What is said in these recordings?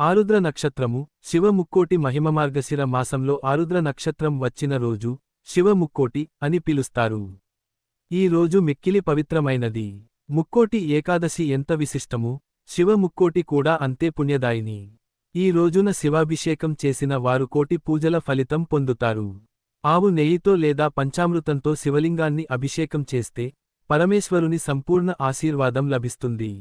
ఆరుద్ర నక్షత్రము శివ ముక్కోటి మహిమ మార్గశిర మాసంలో ఆరుద్ర నక్షత్రం వచ్చిన రోజు శివ ముక్కోటి అని పిలుస్తారు. ఈ రోజు మిక్కిలి పవిత్రమైనది. ముక్కోటి ఏకాదశి ఎంత విశిష్టము? శివ ముక్కోటి కూడా అంతే పుణ్యదాయిని. ఈ రోజున శివాభిషేకం చేసిన వారు కోటి పూజల ఫలితం పొందుతారు. ఆవు నెయ్యితో లేదా పంచామృతంతో శివలింగాన్ని అభిషేకం చేస్తే పరమేశ్వరుని సంపూర్ణ ఆశీర్వాదం లభిస్తుంది.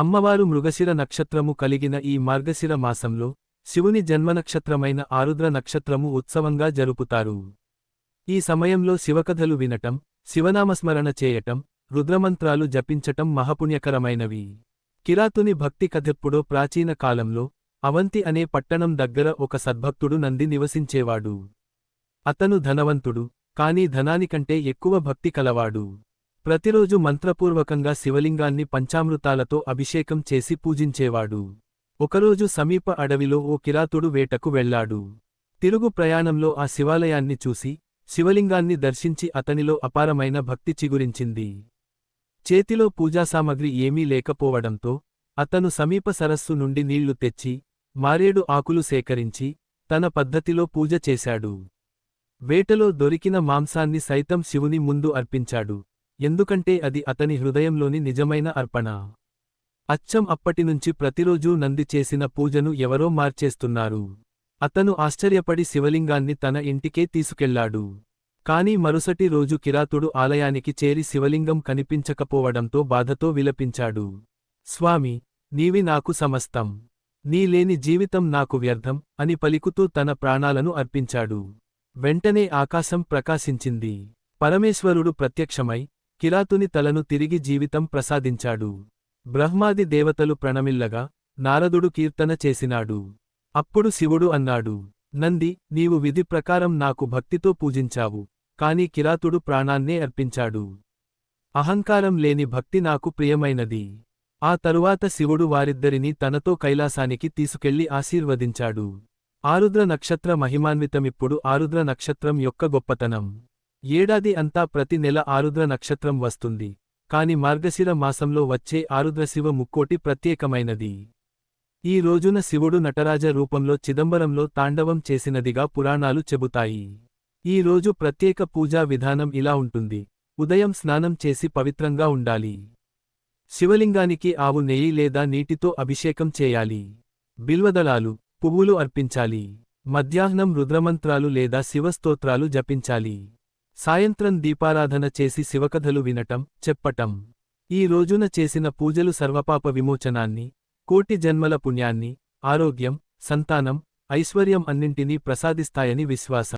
అమ్మవారు మృగశిర నక్షత్రము కలిగిన ఈ మార్గశిర మాసంలో శివుని జన్మనక్షత్రమైన ఆరుద్ర నక్షత్రము ఉత్సవంగా జరుపుతారు. ఈ సమయంలో శివకథలు వినటం శివనామస్మరణ చేయటం రుద్రమంత్రాలు జపించటం మహాపుణ్యకరమైనవి. కిరాతుని భక్తి కథెప్పుడో ప్రాచీన కాలంలో అవంతి అనే పట్టణం దగ్గర ఒక సద్భక్తుడు నంది నివసించేవాడు. అతను ధనవంతుడు కాని ధనానికంటే ఎక్కువ భక్తి కలవాడు. ప్రతిరోజు మంత్రపూర్వకంగా శివలింగాన్ని పంచామృతాలతో అభిషేకం చేసి పూజించేవాడు. ఒకరోజు సమీప అడవిలో ఓ కిరాతుడు వేటకు వెళ్ళాడు తిరుగు ప్రయాణంలో ఆ శివాలయాన్ని చూసి శివలింగాన్ని దర్శించి అతనిలో అపారమైన భక్తి చిగురించింది. చేతిలో పూజాసామగ్రి ఏమీ లేకపోవడంతో అతను సమీప సరస్సు నుండి నీళ్ళు తెచ్చి మారేడు ఆకులు సేకరించి తన పద్ధతిలో పూజ చేశాడు. వేటలో దొరికిన మాంసాన్ని సైతం శివుని ముందు అర్పించాడు. ఎందుకంటే అది అతని హృదయంలోని నిజమైన అర్పణ. అచ్చం అప్పటినుంచి ప్రతిరోజూ నంది చేసిన పూజను ఎవరో మార్చేస్తున్నారు. అతను ఆశ్చర్యపడి శివలింగాన్ని తన ఇంటికే తీసుకెళ్ళాడు. కాని మరుసటి రోజు కిరాతుడు ఆలయానికి చేరి శివలింగం కనిపించకపోవడంతో బాధతో విలపించాడు. స్వామి నీవి నాకు సమస్తం. నీ లేని జీవితం నాకు వ్యర్థం అని పలికుతూ తన ప్రాణాలను అర్పించాడు. వెంటనే ఆకాశం ప్రకాశించింది. పరమేశ్వరుడు ప్రత్యక్షమై కిరాతుని తలను తిరిగి జీవితం ప్రసాదించాడు. బ్రహ్మాది దేవతలు ప్రణమిల్లగా నారదుడు కీర్తన చేసినాడు. అప్పుడు శివుడు అన్నాడు నంది నీవు విధి ప్రకారం నాకు భక్తితో పూజించావు కాని కిరాతుడు ప్రాణాన్నే అర్పించాడు. అహంకారం లేని భక్తి నాకు ప్రియమైనది. ఆ తరువాత శివుడు వారిద్దరినీ తనతో కైలాసానికి తీసుకెళ్ళి ఆశీర్వదించాడు. ఆరుద్ర నక్షత్ర మహిమాన్వితమిప్పుడు ఆరుద్ర నక్షత్రం యొక్క గొప్పతనం. ఏడాది అంతా ప్రతి నెల ఆరుద్ర నక్షత్రం వస్తుంది. కాని మార్గశిర మాసంలో వచ్చే ఆరుద్ర శివ ముక్కోటి ప్రత్యేకమైనది. ఈ రోజున శివుడు నటరాజ రూపంలో చిదంబరంలో తాండవం చేసినదిగా పురాణాలు చెబుతాయి. ఈ రోజు ప్రత్యేక పూజా విధానం ఇలా ఉంటుంది. ఉదయం స్నానం చేసి పవిత్రంగా ఉండాలి. శివలింగానికి ఆవు నెయ్యి లేదా నీటితో అభిషేకం చేయాలి. బిల్వదళాలు పువ్వులు అర్పించాలి. మధ్యాహ్నం రుద్రమంత్రాలు లేదా శివస్తోత్రాలు జపించాలి. సాయంత్రం దీపారాధన చేసి శివకథలు వినటం చెప్పటం. ఈ రోజున చేసిన పూజలు సర్వపాప విమోచనాన్ని కోటి జన్మల పుణ్యాన్ని ఆరోగ్యం సంతానం ఐశ్వర్యం అన్నింటినీ ప్రసాదిస్తాయని విశ్వాసం.